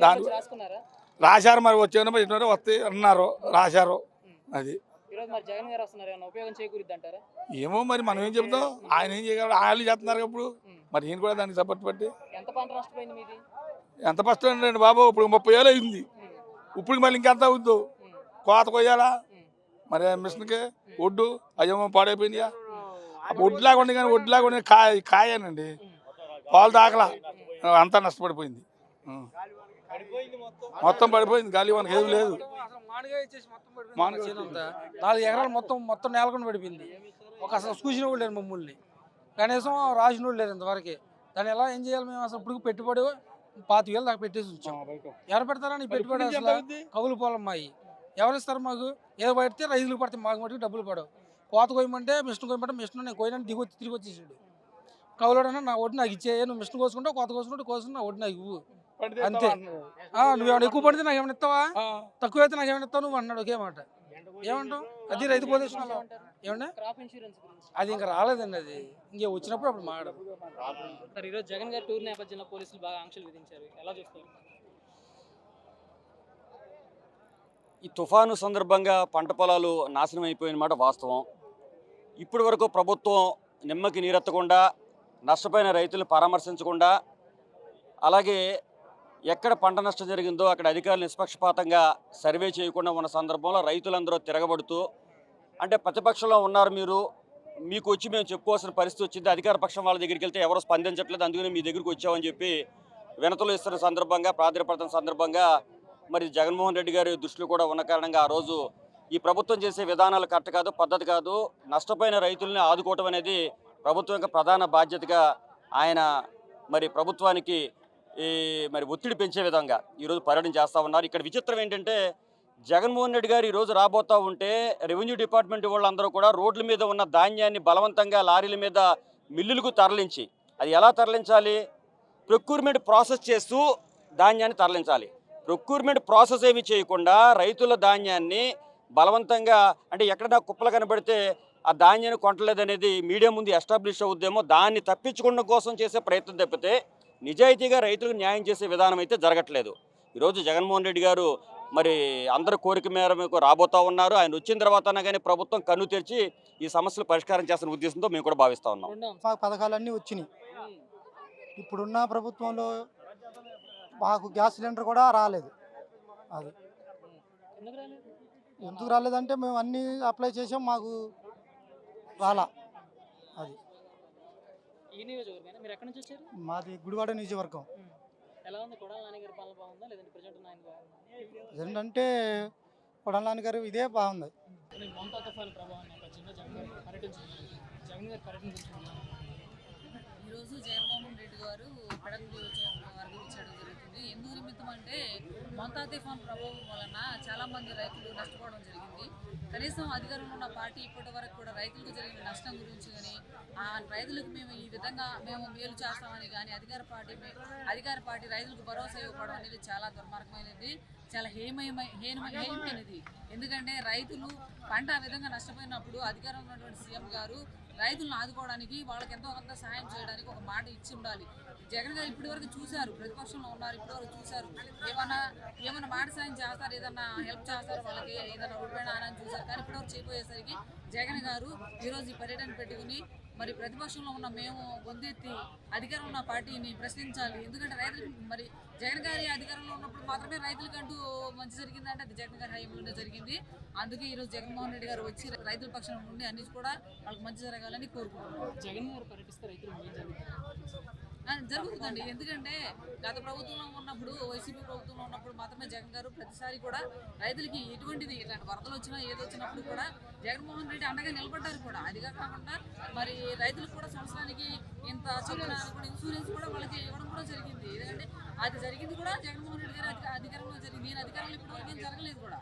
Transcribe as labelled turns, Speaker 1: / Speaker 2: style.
Speaker 1: దాని
Speaker 2: వచ్చి
Speaker 1: రాశారు మరి వచ్చారు మరి ఇటువైపు వస్తాయి అన్నారు రాశారు. అది. ఏమో మరి మనం ఏం చెప్తాం? ఆయన ఏం చేయగలరు ఆయన చేస్తున్నారు ఇప్పుడు. మరి ఈయన కూడా దానికి సపోర్ట్ పెట్టి.
Speaker 2: ఎంత
Speaker 1: ఫస్ట్ అండి బాబు ఇప్పుడు ముప్పై వేలు అయింది. ఇప్పుడు మళ్ళీ ఇంకెంత అవుద్దు? కోత కొయ్యాలా? మరి మిషన్కి ఒడ్డు అయ్యేమో పాడైపోయిందియా ఒడ్లాగా ఉండి కానీ ఒడ్లాగా ఉండి కాయ కాయనండి. పాలు దాకలా అంతా నష్టపడిపోయింది. మొత్తం. పడిపోయింది. గాలి మనకి ఏది లేదు.
Speaker 3: నాలుగు ఎకరాలు మొత్తం మొత్తం నేలకొని పడిపోయింది. ఒక అసలు చూసిన కూడా లేరు మమ్మల్ని. కనీసం రాసిన కూడా లేరు ఇంతవరకు. దాన్ని ఎలా ఏం చేయాలి మేము? అసలు ఇప్పుడు పెట్టుబడి పాతి వేలు దాకా పెట్టేసి ఉంచాం. ఎవరు పెడతారా నీ పెట్టుబడి అసలు? కవులు పొలం మాయి. ఎవరు ఇస్తారు మాకు? ఏదో పడితే రైతులకు పడితే మాకు మటుకు డబ్బులు పడవు. కోత కొయ్యమంటే మిషన్ కొయ్యమంటే మిషన్ నేను కోయినా దిగి వచ్చి తిరిగి వచ్చేసాడు. కవులోడన్నా నా ఒడ్డు నాకు ఇచ్చే నువ్వు మిషన్ కోసుకుంటావు కోత కోసుకుంటే కోసుకుంటే నా ఒడ్డు నాకు ఇవ్వు. అంతే. ఆ, నువ్వేమైనా ఎక్కువ పడితే నాకు ఏమైనా ఇస్తావా తక్కువ అయితే నాకు ఏమైనా ఇస్తావు నువ్వు అన్నాడు ఒకే మాట. ఏమంటావు? అది రైతు పొజిషన్లో ఏమన్నా అది ఇంకా రాలేదండి అది. ఇంకే వచ్చినప్పుడు అప్పుడు మాట్లాడు
Speaker 2: సార్ ఈరోజు జగన్ గారి టూర్ నేపథ్యంలో పోలీసులు బాగా ఆంక్షలు విధించారు. ఎలా చూస్తారు?
Speaker 4: ఈ తుఫాను సందర్భంగా పంట పొలాలు నాశనం అయిపోయిన మాట వాస్తవం. ఇప్పటి వరకు ప్రభుత్వం నిమ్మకి నీరెత్తకుండా నష్టపోయిన రైతులను పరామర్శించకుండా అలాగే ఎక్కడ పంట నష్టం జరిగిందో అక్కడ అధికారులు నిష్పక్షపాతంగా సర్వే చేయకుండా ఉన్న సందర్భంలో రైతులందరూ తిరగబడుతూ అంటే ప్రతిపక్షంలో ఉన్నారు మీరు మీకు వచ్చి మేము చెప్పుకోవాల్సిన పరిస్థితి వచ్చింది అధికార పక్షం వాళ్ళ దగ్గరికి వెళ్తే ఎవరు స్పందించట్లేదు అందుకని మీ దగ్గరికి వచ్చామని చెప్పి వినతులు ఇస్తున్న సందర్భంగా ప్రాధాన్యపడుతున్న సందర్భంగా మరి జగన్మోహన్ రెడ్డి గారి దృష్టిలో కూడా ఉన్న కారణంగా ఆ రోజు ఈ ప్రభుత్వం చేసే విధానాలు కరెక్ట్ కాదు పద్ధతి కాదు నష్టపోయిన రైతుల్ని ఆదుకోవటం అనేది ప్రభుత్వం యొక్క ప్రధాన బాధ్యతగా ఆయన మరి ప్రభుత్వానికి ఈ మరి ఒత్తిడి పెంచే విధంగా ఈరోజు పర్యటన చేస్తూ ఉన్నారు. ఇక్కడ విచిత్రం ఏంటంటే జగన్మోహన్ రెడ్డి గారు ఈరోజు రాబోతూ ఉంటే రెవెన్యూ డిపార్ట్మెంట్ వాళ్ళందరూ కూడా రోడ్ల మీద ఉన్న ధాన్యాన్ని బలవంతంగా లారీల మీద మిల్లులకు తరలించి అది ఎలా తరలించాలి? ప్రొక్యూర్మెంట్ ప్రాసెస్ చేస్తూ ధాన్యాన్ని తరలించాలి. ప్రొక్యూర్మెంట్ ప్రాసెస్ ఏమి చేయకుండా రైతుల ధాన్యాన్ని బలవంతంగా అంటే ఎక్కడ కుప్పలు కనబడితే ఆ ధాన్యాన్ని కొంటలేదనేది మీడియా ముందు ఎస్టాబ్లిష్ అవుద్దేమో దాన్ని తప్పించుకోవడం కోసం చేసే ప్రయత్నం తప్పితే నిజాయితీగా రైతులకు న్యాయం చేసే విధానం అయితే జరగట్లేదు. ఈరోజు జగన్మోహన్ రెడ్డి గారు మరి అందరి కోరిక మేరకు రాబోతా ఉన్నారు. ఆయన వచ్చిన తర్వాత కానీ ప్రభుత్వం కన్ను తెరిచి ఈ సమస్యలు పరిష్కారం చేస్తున్న ఉద్దేశంతో మేము కూడా భావిస్తా ఉన్నాం.
Speaker 5: పథకాలన్నీ వచ్చినాయి. ఇప్పుడున్న ప్రభుత్వంలో మాకు గ్యాస్ సిలిండర్ కూడా రాలేదు. అది
Speaker 2: ఎందుకు
Speaker 5: రాలేదంటే మేము అన్నీ అప్లై చేసాం మాకు రాలా. అది
Speaker 2: ఈ నియోజకవర్గం మీరు ఎక్కడి నుంచి వచ్చారు?
Speaker 5: మాది గుడివాడ నియోజకవర్గం.
Speaker 2: ఎలా ఉంది? కొడాల నాన్నగారి పాలన బాగుందా? లేదంటే ప్రజెంట్ నాయన బాగుందా?
Speaker 5: ఏంటంటే కొడాలని గారు ఇదే బాగుంది.
Speaker 2: మమతా తుఫాను ప్రభావం జగన్ గారు పర్యటించారు జగన్ గారి పర్యటన?
Speaker 6: ఈరోజు జగన్మోహన్ రెడ్డి గారు పడక వర్గం ఇచ్చడం జరుగుతుంది. ఎందుకు నిమిత్తం అంటే మొంతా తుఫాన్ ప్రభావం వలన చాలామంది రైతులు నష్టపోవడం జరిగింది. కనీసం అధికారంలో ఉన్న పార్టీ ఇప్పటి వరకు కూడా రైతులకు జరిగిన నష్టం గురించి కానీ ఆ రైతులకు మేము ఈ విధంగా మేము మేలు చేస్తామని కానీ అధికార పార్టీ అధికార పార్టీ రైతులకు భరోసా ఇవ్వడం అనేది చాలా దుర్మార్గమైనది చాలా హేమయమై హేమ హేమైనది ఎందుకంటే రైతులు పంట ఆ విధంగా నష్టపోయినప్పుడు అధికారంలో ఉన్నటువంటి సీఎం గారు రైతులను ఆదుకోవడానికి వాళ్ళకి ఎంతో కొంత సహాయం చేయడానికి ఒక మాట ఇచ్చి ఉండాలి. జగన్ గారు ఇప్పటి వరకు చూశారు ప్రతిపక్షంలో ఉన్నారు ఇప్పటివరకు చూశారు. ఏమన్నా ఏమన్నా మాట సాయం చేస్తారు ఏదన్నా హెల్ప్ చేస్తారు వాళ్ళకి ఏదైనా రూపాయి నానని చూశారు. కానీ ఇప్పటివరకు చేయబోయేసరికి జగన్ గారు ఈరోజు ఈ పర్యటన పెట్టుకుని మరి ప్రతిపక్షంలో ఉన్న మేము గొంతెత్తి అధికారంలో ఉన్న పార్టీని ప్రశ్నించాలి. ఎందుకంటే రైతులు మరి జగన్ గారి అధికారంలో ఉన్నప్పుడు మాత్రమే రైతులకంటూ మంచి జరిగిందంటే అది జగన్ గారి హయాంలోనే జరిగింది. అందుకే ఈరోజు జగన్మోహన్ రెడ్డి గారు వచ్చి రైతుల పక్షం నుండి అన్ని కూడా వాళ్ళకి మంచి జరగాలని కోరుకుంటున్నాం.
Speaker 2: జగన్ గారు పర్యటిస్తే రైతులు
Speaker 6: జరుగుతుందండి. ఎందుకంటే గత ప్రభుత్వంలో ఉన్నప్పుడు వైసీపీ ప్రభుత్వంలో ఉన్నప్పుడు మాత్రమే జగన్ గారు ప్రతిసారి కూడా రైతులకి ఎటువంటిది ఇలాంటి వరదలు వచ్చినా ఏది వచ్చినప్పుడు కూడా జగన్మోహన్ రెడ్డి అండగా నిలబడ్డారు కూడా. అదిగా కాకుండా మరి రైతులకు కూడా సంవత్సరానికి ఇంత చొప్పున ఇన్సూరెన్స్ కూడా వాళ్ళకి ఇవ్వడం కూడా జరిగింది. ఎందుకంటే అది జరిగింది కూడా జగన్మోహన్ రెడ్డి గారి అధికారంలో జరిగింది. ఈయన అధికారంలో ఇప్పుడు జరగలేదు కూడా.